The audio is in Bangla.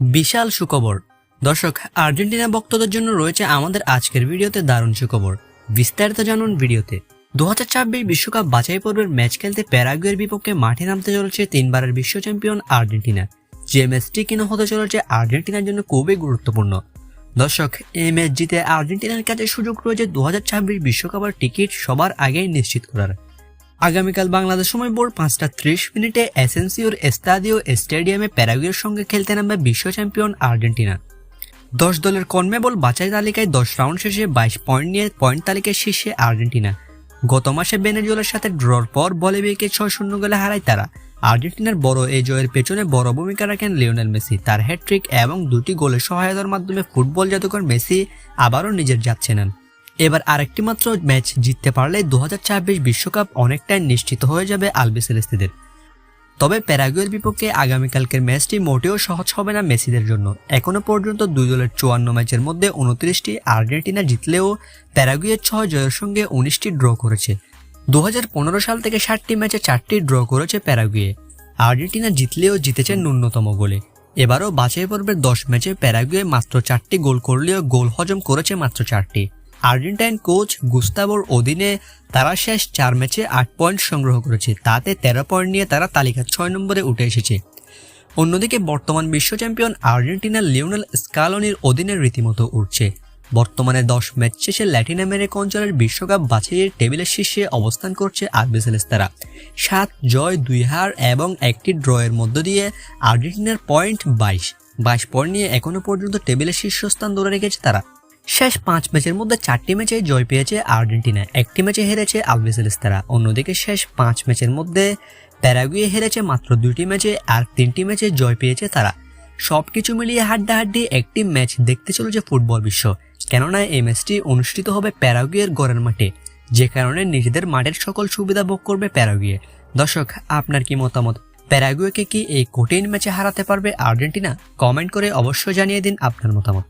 বিশাল সুখবর। দর্শক, আর্জেন্টিনা ভক্তদের জন্য রয়েছে আমাদের আজকের ভিডিওতে দারুণ সুখবর। বিস্তারিত জানুন ভিডিওতে। দু বিশ্বকাপ বাছাই পর্বের ম্যাচ খেলতে প্যারাগুয়ের বিপক্ষে মাঠে নামতে চলেছে তিনবারের বিশ্ব চ্যাম্পিয়ন আর্জেন্টিনা। যে ম্যাচটি কিনা হতে চলেছে আর্জেন্টিনার জন্য খুবই গুরুত্বপূর্ণ। দর্শক, এই ম্যাচ জিতে আর্জেন্টিনার কাছে সুযোগ রয়েছে দু হাজার ছাব্বিশ বিশ্বকাপের টিকিট সবার আগেই নিশ্চিত করার। আগামীকাল বাংলাদেশ সময় ভোর পাঁচটা ত্রিশ মিনিটে এসেন্সিওর এস্তাদিও স্টেডিয়ামে প্যারাগুয়ের সঙ্গে খেলতে নামবে বিশ্ব চ্যাম্পিয়ন আর্জেন্টিনা। দশ দলের কনমেবল বাছাই তালিকায় দশ রাউন্ড শেষে বাইশ পয়েন্ট নিয়ে পয়েন্ট তালিকায় শীর্ষে আর্জেন্টিনা। গত মাসে বেনেজুয়েলার সাথে ড্রর পর বলিভিয়াকে ছয় শূন্য গোলে হারায় তারা। আর্জেন্টিনার বড় এই জয়ের পেছনে বড় ভূমিকা রাখেন লিওনেল মেসি। তার হ্যাট্রিক এবং দুটি গোলের সহায়তার মাধ্যমে ফুটবল জাদুকর মেসি আবারও নিজের যাচ্ছে নেন এবার আরেকটি মাত্র ম্যাচ জিততে পারলে দু বিশ্বকাপ অনেকটাই নিশ্চিত হয়ে যাবে আলবিসেলেস্তিদের তবে প্যারাগুয়ের বিপক্ষে আগামীকালকের ম্যাচটি মোটেও সহজ হবে না মেসিদের জন্য। এখনও পর্যন্ত দুই দলের চুয়ান্ন ম্যাচের মধ্যে উনত্রিশটি আর্জেন্টিনা জিতলেও প্যারাগুয়ের ছয় জয়ের সঙ্গে উনিশটি ড্র করেছে। দু হাজার পনেরো সাল থেকে ষাটটি ম্যাচে চারটি ড্র করেছে প্যারাগুয়ে। আর্জেন্টিনা জিতলেও জিতেছে ন্যূনতম গোলে। এবারও বাছাই পর্বের দশ ম্যাচে প্যারাগুয়ে মাত্র চারটি গোল করলেও গোল হজম করেছে মাত্র চারটি। আর্জেন্টাইন কোচ গুস্তাবোর অধীনে তারা শেষ চার ম্যাচে আট পয়েন্ট সংগ্রহ করেছে। তাতে তেরো পয়েন্ট নিয়ে তারা তালিকার ছয় নম্বরে উঠে এসেছে। অন্যদিকে বর্তমান বিশ্ব চ্যাম্পিয়ন আর্জেন্টিনার লিওনেল স্কালনির অধীনে রীতিমতো উঠছে। বর্তমানে দশ ম্যাচ শেষে ল্যাটিন আমেরিকা অঞ্চলের বিশ্বকাপ বাছাইয়ের টেবিলের শীর্ষে অবস্থান করছে আলবিসেলেস্তারা সাত জয়, দুই হার এবং একটি ড্রয়ের মধ্য দিয়ে আর্জেন্টিনার পয়েন্ট বাইশ। বাইশ পয়েন্ট নিয়ে এখনও পর্যন্ত টেবিলের শীর্ষস্থান ধরে রেখেছে তারা। শেষ পাঁচ ম্যাচের মধ্যে চারটি ম্যাচে জয় পেয়েছে আর্জেন্টিনা, একটি ম্যাচে হেরেছে আলবিসেলেস্তারা অন্যদিকে শেষ পাঁচ ম্যাচের মধ্যে প্যারাগুয়ে হেরেছে মাত্র দুইটি ম্যাচে আর তিনটি ম্যাচে জয় পেয়েছে তারা। সব কিছু মিলিয়ে হাড্ডাহাড্ডি একটি ম্যাচ দেখতে চলেছে ফুটবল বিশ্ব, কেননা এই ম্যাচটি অনুষ্ঠিত হবে প্যারাগুয়ের গড়ের মাঠে, যে কারণে নিজেদের মাঠের সকল সুবিধা ভোগ করবে প্যারাগুয়ে। দর্শক, আপনার কি মতামত? প্যারাগুয়েকে কি এই কঠিন ম্যাচে হারাতে পারবে আর্জেন্টিনা? কমেন্ট করে অবশ্যই জানিয়ে দিন আপনার মতামত।